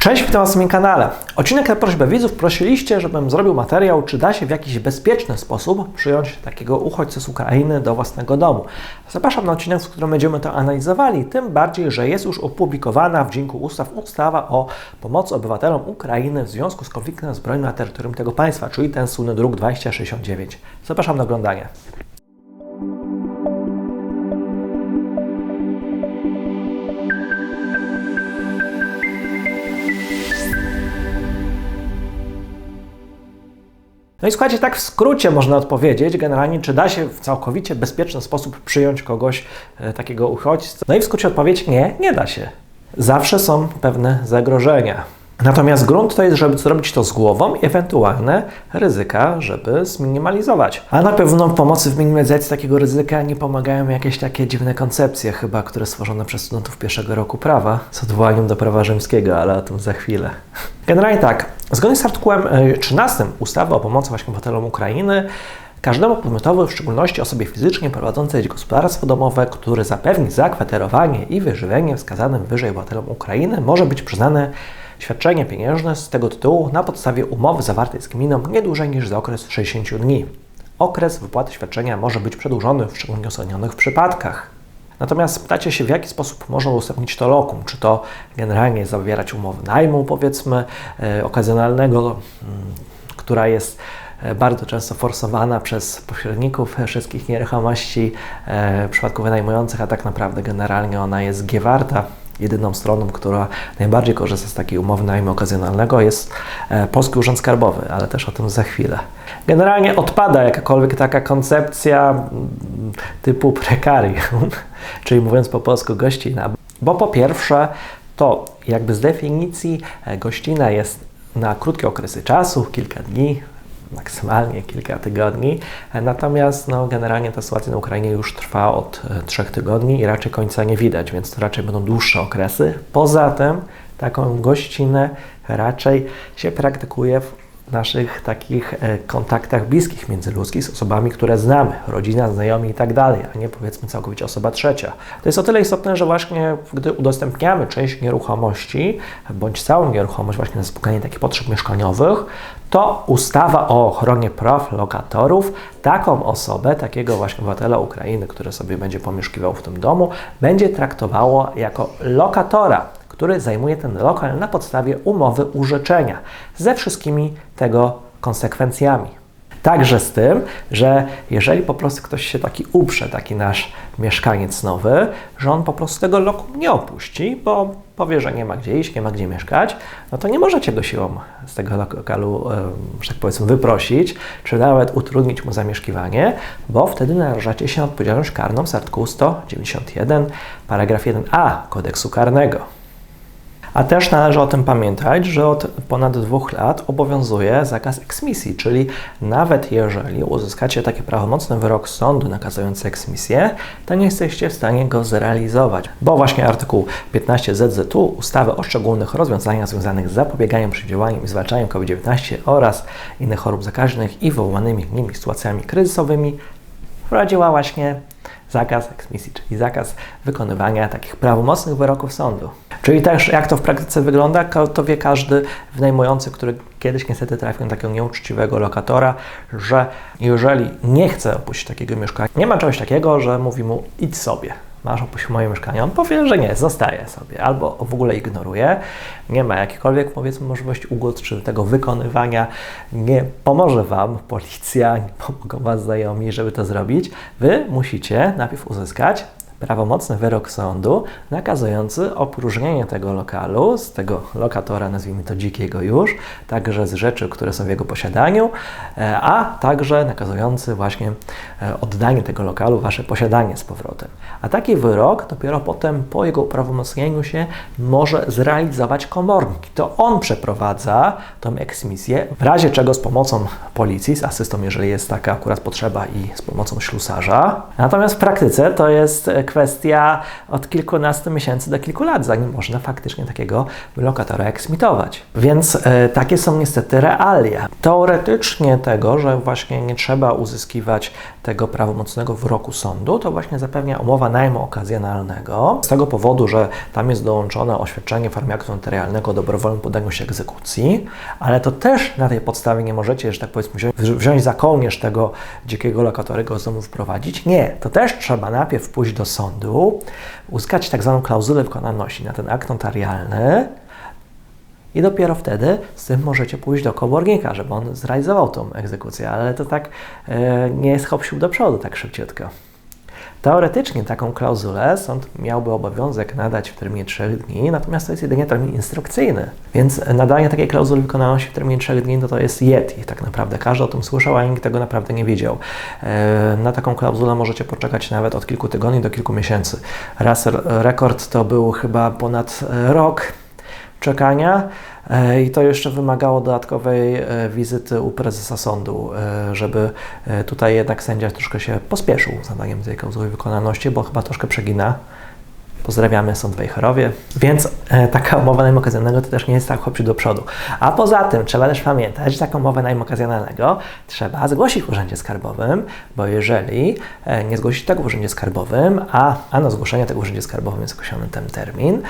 Cześć, witam Was na moim kanale. Odcinek na prośbę widzów prosiliście, żebym zrobił materiał, czy da się w jakiś bezpieczny sposób przyjąć takiego uchodźcę z Ukrainy do własnego domu. Zapraszam na odcinek, w którym będziemy to analizowali, tym bardziej, że jest już opublikowana w Dzienniku Ustaw ustawa o pomocy obywatelom Ukrainy w związku z konfliktem zbrojnym na terytorium tego państwa, czyli ten słynny druk 2069. Zapraszam na oglądanie. No i słuchajcie, tak w skrócie można odpowiedzieć generalnie, czy da się w całkowicie bezpieczny sposób przyjąć kogoś, e, takiego uchodźcę. No i w skrócie odpowiedź nie, nie da się. Zawsze są pewne zagrożenia. Natomiast grunt to jest, żeby zrobić to z głową i ewentualne ryzyka, żeby zminimalizować. A na pewno pomocy w minimalizacji takiego ryzyka nie pomagają jakieś takie dziwne koncepcje, chyba, które stworzone przez studentów pierwszego roku prawa z odwołaniem do prawa rzymskiego, ale o tym za chwilę. Generalnie tak, zgodnie z artykułem 13 e, ustawy o pomocy właśnie obywatelom Ukrainy, Każdemu podmiotowi, w szczególności osobie fizycznie prowadzącej gospodarstwo domowe, który zapewni zakwaterowanie i wyżywienie wskazanym wyżej obywatelom Ukrainy, może być przyznane świadczenie pieniężne z tego tytułu na podstawie umowy zawartej z gminą nie dłużej niż za okres 60 dni. Okres wypłaty świadczenia może być przedłużony w szczególnie uzasadnionych przypadkach. Natomiast pytacie się, w jaki sposób można udostępnić to lokum? Czy to generalnie zawierać umowę najmu, powiedzmy, e, okazjonalnego, m, która jest e, bardzo często forsowana przez pośredników wszystkich nieruchomości e, w przypadku wynajmujących, a tak naprawdę generalnie ona jest giewarta, jedyną stroną, która najbardziej korzysta z takiej umowy najmu okazjonalnego jest e, Polski Urząd Skarbowy, ale też o tym za chwilę. Generalnie odpada jakakolwiek taka koncepcja typu prekarium, czyli mówiąc po polsku gościna, bo po pierwsze to jakby z definicji e, gościna jest na krótkie okresy czasu, kilka dni, maksymalnie kilka tygodni. Natomiast no, generalnie ta sytuacja na Ukrainie już trwa od e, trzech tygodni i raczej końca nie widać, więc to raczej będą dłuższe okresy. Poza tym taką gościnę raczej się praktykuje w naszych takich e, kontaktach bliskich międzyludzkich z osobami, które znamy, rodzina, znajomi i tak dalej, a nie powiedzmy całkowicie osoba trzecia. To jest o tyle istotne, że właśnie gdy udostępniamy część nieruchomości, bądź całą nieruchomość właśnie na zaspokojenie takich potrzeb mieszkaniowych, to ustawa o ochronie praw lokatorów taką osobę, takiego właśnie obywatela Ukrainy, który sobie będzie pomieszkiwał w tym domu, będzie traktowało jako lokatora który zajmuje ten lokal na podstawie umowy użyczenia ze wszystkimi tego konsekwencjami. Także z tym, że jeżeli po prostu ktoś się taki uprze, taki nasz mieszkaniec nowy, że on po prostu tego lokum nie opuści, bo powie, że nie ma gdzie iść, nie ma gdzie mieszkać, no to nie możecie go siłą z tego lokalu, że tak powiedzmy, wyprosić, czy nawet utrudnić mu zamieszkiwanie, bo wtedy narażacie się na odpowiedzialność karną z artykułu 191, paragraf 1a kodeksu karnego. A też należy o tym pamiętać, że od ponad dwóch lat obowiązuje zakaz eksmisji, czyli nawet jeżeli uzyskacie taki prawomocny wyrok sądu nakazujący eksmisję, to nie jesteście w stanie go zrealizować, bo właśnie artykuł 15 ZZU ustawy o szczególnych rozwiązaniach związanych z zapobieganiem, przeciwdziałaniem i zwalczaniem COVID-19 oraz innych chorób zakaźnych i wywołanymi nimi sytuacjami kryzysowymi wprowadziła właśnie zakaz eksmisji, czyli zakaz wykonywania takich prawomocnych wyroków sądu. Czyli też jak to w praktyce wygląda, to wie każdy wynajmujący, który kiedyś niestety trafił na takiego nieuczciwego lokatora, że jeżeli nie chce opuścić takiego mieszkania, nie ma czegoś takiego, że mówi mu idź sobie, masz opuścić moje mieszkanie. On powie, że nie, zostaje sobie, albo w ogóle ignoruje. Nie ma jakiejkolwiek, powiedzmy, możliwości ugód czy tego wykonywania. Nie pomoże Wam policja, nie pomogą Was znajomi, żeby to zrobić. Wy musicie najpierw uzyskać prawomocny wyrok sądu nakazujący opróżnienie tego lokalu z tego lokatora, nazwijmy to dzikiego już, także z rzeczy, które są w jego posiadaniu, e, a także nakazujący właśnie e, oddanie tego lokalu, wasze posiadanie z powrotem. A taki wyrok dopiero potem po jego uprawomocnieniu się może zrealizować komornik. To on przeprowadza tą eksmisję, w razie czego z pomocą policji, z asystą, jeżeli jest taka akurat potrzeba i z pomocą ślusarza. Natomiast w praktyce to jest kwestia od kilkunastu miesięcy do kilku lat, zanim można faktycznie takiego lokatora eksmitować. Więc e, takie są niestety realia. Teoretycznie tego, że właśnie nie trzeba uzyskiwać tego prawomocnego wyroku sądu, to właśnie zapewnia umowa najmu okazjonalnego. Z tego powodu, że tam jest dołączone oświadczenie aktu notarialnego o dobrowolnym podaniu się egzekucji, ale to też na tej podstawie nie możecie, że tak powiedzmy, wziąć za kołnierz tego dzikiego lokatorego z domu wprowadzić. Nie, to też trzeba najpierw pójść do sądu, uzyskać tak zwaną klauzulę wykonalności na ten akt notarialny, i dopiero wtedy z tym możecie pójść do komornika, żeby on zrealizował tą egzekucję, ale to tak e, nie jest hop do przodu tak szybciutko. Teoretycznie taką klauzulę sąd miałby obowiązek nadać w terminie 3 dni, natomiast to jest jedynie termin instrukcyjny. Więc nadanie takiej klauzuli wykonalności w terminie 3 dni to, to jest yeti. Tak naprawdę każdy o tym słyszał, a nikt tego naprawdę nie wiedział. E, na taką klauzulę możecie poczekać nawet od kilku tygodni do kilku miesięcy. Raz rekord to był chyba ponad rok czekania e, i to jeszcze wymagało dodatkowej e, wizyty u prezesa sądu, e, żeby tutaj jednak sędzia troszkę się pospieszył z nadaniem tej klauzuli wykonalności, bo chyba troszkę przegina Pozdrawiamy Sąd Wejherowie. Więc e, taka umowa najmu okazjonalnego to też nie jest tak hopsiu do przodu. A poza tym trzeba też pamiętać, że taką umowę najmu okazjonalnego trzeba zgłosić w Urzędzie Skarbowym, bo jeżeli e, nie zgłosić tego w Urzędzie Skarbowym, a, a na zgłoszenie tego w Urzędzie Skarbowym jest określony ten termin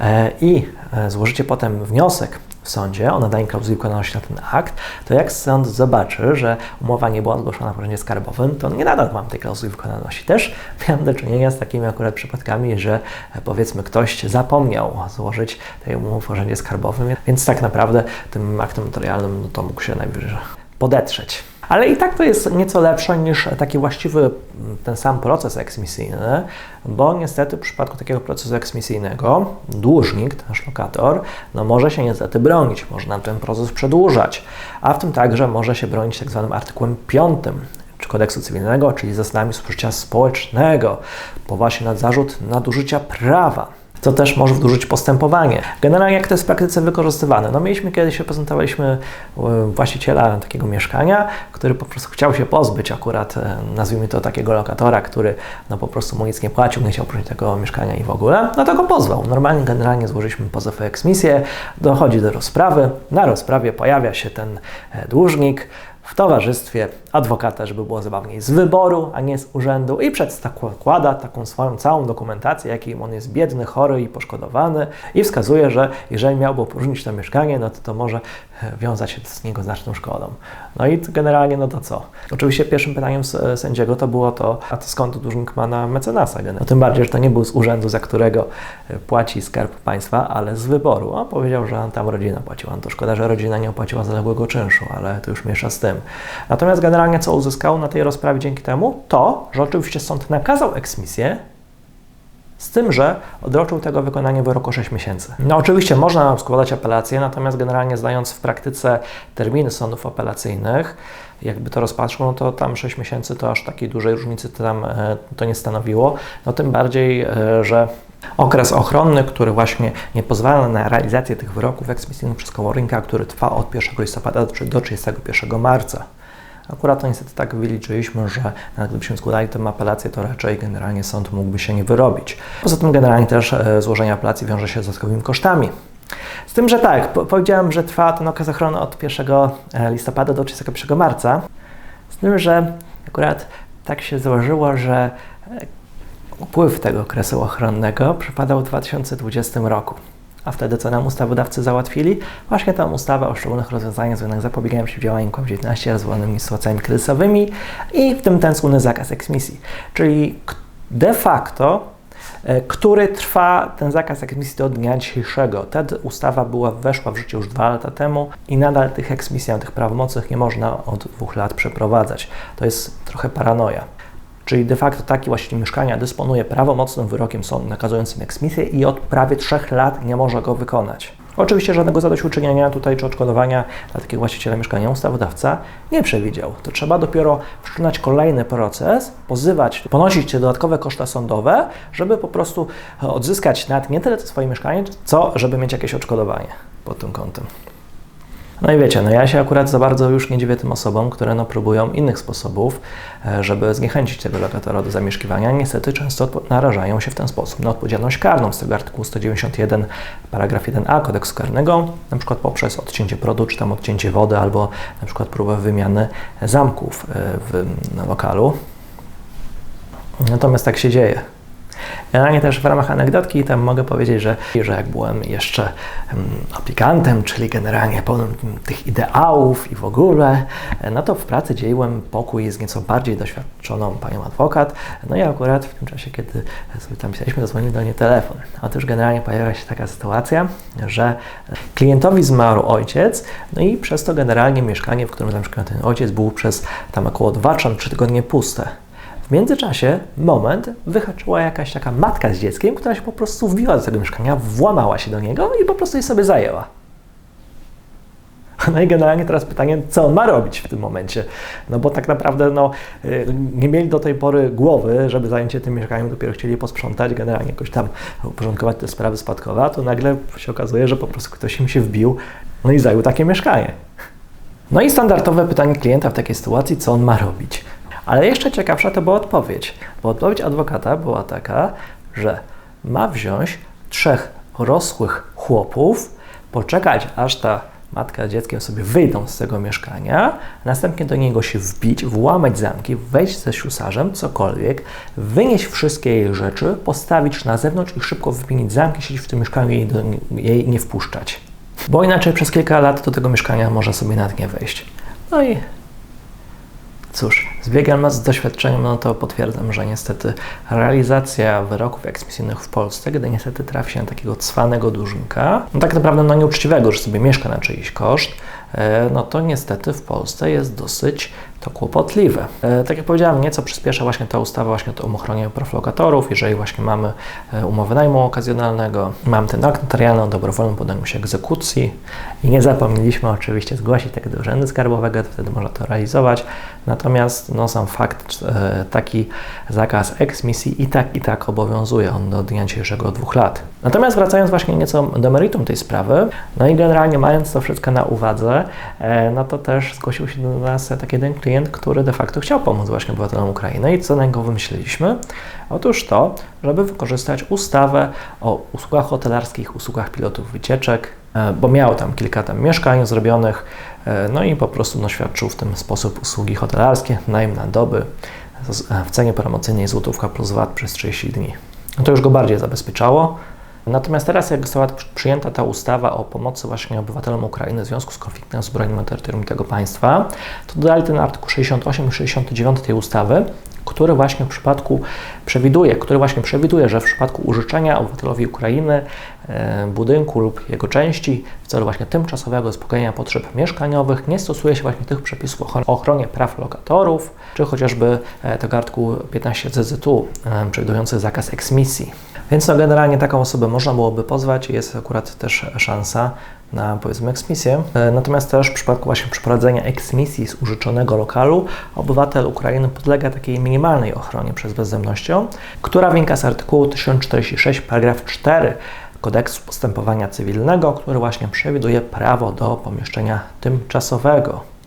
e, i e, złożycie potem wniosek w sądzie o nadanie klauzuli wykonalności na ten akt, to jak sąd zobaczy, że umowa nie była zgłoszona w urzędzie skarbowym, to nie nadal mam tej klauzuli wykonalności. Też miałem do czynienia z takimi akurat przypadkami, że e, powiedzmy ktoś zapomniał złożyć tej umowy w urzędzie skarbowym, więc tak naprawdę tym aktem notarialnym no to mógł się najwyżej podetrzeć. Ale i tak to jest nieco lepsze niż taki właściwy ten sam proces eksmisyjny, bo niestety w przypadku takiego procesu eksmisyjnego dłużnik, nasz lokator, no może się niestety bronić, można ten proces przedłużać, a w tym także może się bronić tak zwanym artykułem 5 czy kodeksu cywilnego, czyli zasadami współżycia społecznego, bo właśnie nad zarzut nadużycia prawa co też może wdłużyć postępowanie. Generalnie jak to jest w praktyce wykorzystywane? No mieliśmy kiedyś, prezentowaliśmy e, właściciela takiego mieszkania, który po prostu chciał się pozbyć akurat, e, nazwijmy to takiego lokatora, który no po prostu mu nic nie płacił, nie chciał prosić tego mieszkania i w ogóle, no to go pozwał. Normalnie generalnie złożyliśmy pozew eksmisję, dochodzi do rozprawy, na rozprawie pojawia się ten e, dłużnik, w towarzystwie adwokata, żeby było zabawniej, z wyboru, a nie z urzędu i przedkłada taką swoją całą dokumentację, jakim on jest biedny, chory i poszkodowany i wskazuje, że jeżeli miałby opróżnić to mieszkanie, no to to może e, wiązać się z niego znaczną szkodą. No i generalnie, no to co? Oczywiście pierwszym pytaniem sędziego to było to, a to skąd dłużnik ma na mecenasa? No tym bardziej, że to nie był z urzędu, za którego e, płaci Skarb Państwa, ale z wyboru. On powiedział, że tam rodzina płaciła. No to szkoda, że rodzina nie opłaciła zaległego czynszu, ale to już miesza z tym. Natomiast generalnie co uzyskał na tej rozprawie dzięki temu? To, że oczywiście sąd nakazał eksmisję, z tym, że odroczył tego wykonanie wyroku 6 miesięcy. No oczywiście można składać apelacje, natomiast generalnie zdając w praktyce terminy sądów apelacyjnych, jakby to rozpatrzył, no to tam 6 miesięcy to aż takiej dużej różnicy to tam e, to nie stanowiło. No tym bardziej, e, że Okres ochronny, który właśnie nie pozwala na realizację tych wyroków eksmisyjnych przez komornika, który trwa od 1 listopada do 31 marca. Akurat to niestety tak wyliczyliśmy, że gdybyśmy składali tę apelację, to raczej generalnie sąd mógłby się nie wyrobić. Poza tym generalnie też e, złożenie apelacji wiąże się z dodatkowymi kosztami. Z tym, że tak, powiedziałem, że trwa ten okres ochrony od 1 e, listopada do 31 marca. Z tym, że akurat tak się złożyło, że e, upływ tego okresu ochronnego przypadał w 2020 roku. A wtedy co nam ustawodawcy załatwili? Właśnie tę ustawę o szczególnych rozwiązaniach związanych z zapobieganiem przeciwdziałaniem COVID-19 rozwołanymi sytuacjami kryzysowymi i w tym ten słynny zakaz eksmisji. Czyli de facto który trwa ten zakaz eksmisji do dnia dzisiejszego. Ta ustawa była, weszła w życie już dwa lata temu i nadal tych eksmisji, tych prawomocnych nie można od dwóch lat przeprowadzać. To jest trochę paranoja. Czyli de facto taki właściciel mieszkania dysponuje prawomocnym wyrokiem sądu nakazującym eksmisję i od prawie trzech lat nie może go wykonać. Oczywiście żadnego zadośćuczynienia tutaj czy odszkodowania dla takiego właściciela mieszkania ustawodawca nie przewidział. To trzeba dopiero wszczynać kolejny proces, pozywać, ponosić dodatkowe koszta sądowe, żeby po prostu odzyskać nawet nie tyle swoje mieszkanie, co żeby mieć jakieś odszkodowanie pod tym kątem. No i wiecie, no ja się akurat za bardzo już nie dziwię tym osobom, które no próbują innych sposobów, e, żeby zniechęcić tego lokatora do zamieszkiwania. Niestety często narażają się w ten sposób na odpowiedzialność karną z tego artykułu 191 paragraf 1a kodeksu karnego, na przykład poprzez odcięcie prądu, czy tam odcięcie wody, albo na przykład próbę wymiany zamków e, w lokalu. Natomiast tak się dzieje. Generalnie też w ramach anegdotki tam mogę powiedzieć, że, że jak byłem jeszcze aplikantem, czyli generalnie pełnym tych ideałów i w ogóle, no to w pracy dzieliłem pokój z nieco bardziej doświadczoną panią adwokat. No i akurat w tym czasie, kiedy sobie tam pisaliśmy, zadzwonił do niej telefon. Otóż generalnie pojawiła się taka sytuacja, że klientowi zmarł ojciec, no i przez to generalnie mieszkanie, w którym zamieszkał ten ojciec, było przez tam około 2 czy 3 tygodnie puste. W międzyczasie, moment, wyhaczyła jakaś taka matka z dzieckiem, która się po prostu wbiła do tego mieszkania, włamała się do niego i po prostu je sobie zajęła. No i generalnie teraz pytanie, co on ma robić w tym momencie? No bo tak naprawdę no, y, nie mieli do tej pory głowy, żeby zająć się tym mieszkaniem, dopiero chcieli posprzątać, generalnie jakoś tam uporządkować te sprawy spadkowe, a to nagle się okazuje, że po prostu ktoś im się wbił, no i zajął takie mieszkanie. No i standardowe pytanie klienta w takiej sytuacji, co on ma robić? Ale jeszcze ciekawsza to była odpowiedź, bo odpowiedź adwokata była taka, że ma wziąć trzech rosłych chłopów, poczekać aż ta matka z dzieckiem sobie wyjdą z tego mieszkania, następnie do niego się wbić, włamać zamki, wejść ze ślusarzem, cokolwiek, wynieść wszystkie jej rzeczy, postawić na zewnątrz i szybko wymienić zamki, siedzieć w tym mieszkaniu i jej, do, jej nie wpuszczać. Bo inaczej przez kilka lat do tego mieszkania może sobie nad nie wejść. No i Cóż, z biegiem z doświadczeniem, no to potwierdzam, że niestety realizacja wyroków eksmisyjnych w Polsce, gdy niestety trafi się na takiego cwanego dłużnika, no tak naprawdę no nieuczciwego, że sobie mieszka na czyjś koszt, e, no to niestety w Polsce jest dosyć to kłopotliwe. E, tak jak powiedziałem, nieco przyspiesza właśnie ta ustawa właśnie o ochronie praw lokatorów, jeżeli właśnie mamy e, umowę najmu okazjonalnego, mamy ten akt notarialny o dobrowolnym podaniu się egzekucji i nie zapomnieliśmy oczywiście zgłosić tego do Urzędu Skarbowego, to wtedy można to realizować. Natomiast no, sam fakt, e, taki zakaz eksmisji i tak i tak obowiązuje on do dnia dzisiejszego dwóch lat. Natomiast wracając właśnie nieco do meritum tej sprawy, no i generalnie mając to wszystko na uwadze, no to też zgłosił się do nas taki jeden klient, klient, który de facto chciał pomóc właśnie obywatelom Ukrainy. I co na niego wymyśliliśmy? Otóż to, żeby wykorzystać ustawę o usługach hotelarskich, usługach pilotów wycieczek, e, bo miał tam kilka tam mieszkań zrobionych, e, no i po prostu no, świadczył w ten sposób usługi hotelarskie, najem na doby e, w cenie promocyjnej złotówka plus VAT przez 30 dni. No to już go bardziej zabezpieczało. Natomiast teraz, jak została przyjęta ta ustawa o pomocy właśnie obywatelom Ukrainy w związku z konfliktem zbrojnym na terytorium tego państwa, to dodali ten artykuł 68 i 69 tej ustawy, który właśnie w przypadku przewiduje, który właśnie przewiduje, że w przypadku użyczenia obywatelowi Ukrainy e, budynku lub jego części w celu właśnie tymczasowego zaspokojenia potrzeb mieszkaniowych nie stosuje się właśnie tych przepisów o ochronie praw lokatorów, czy chociażby e, tego artykułu 15 CZU e, przewidujący zakaz eksmisji. Więc no generalnie taką osobę można byłoby pozwać jest akurat też szansa na powiedzmy eksmisję. E, natomiast też w przypadku właśnie przeprowadzenia eksmisji z użyczonego lokalu obywatel Ukrainy podlega takiej minimalnej ochronie przez bezzemnością, która wynika z artykułu 1046 paragraf 4 kodeksu postępowania cywilnego, który właśnie przewiduje prawo do pomieszczenia tymczasowego.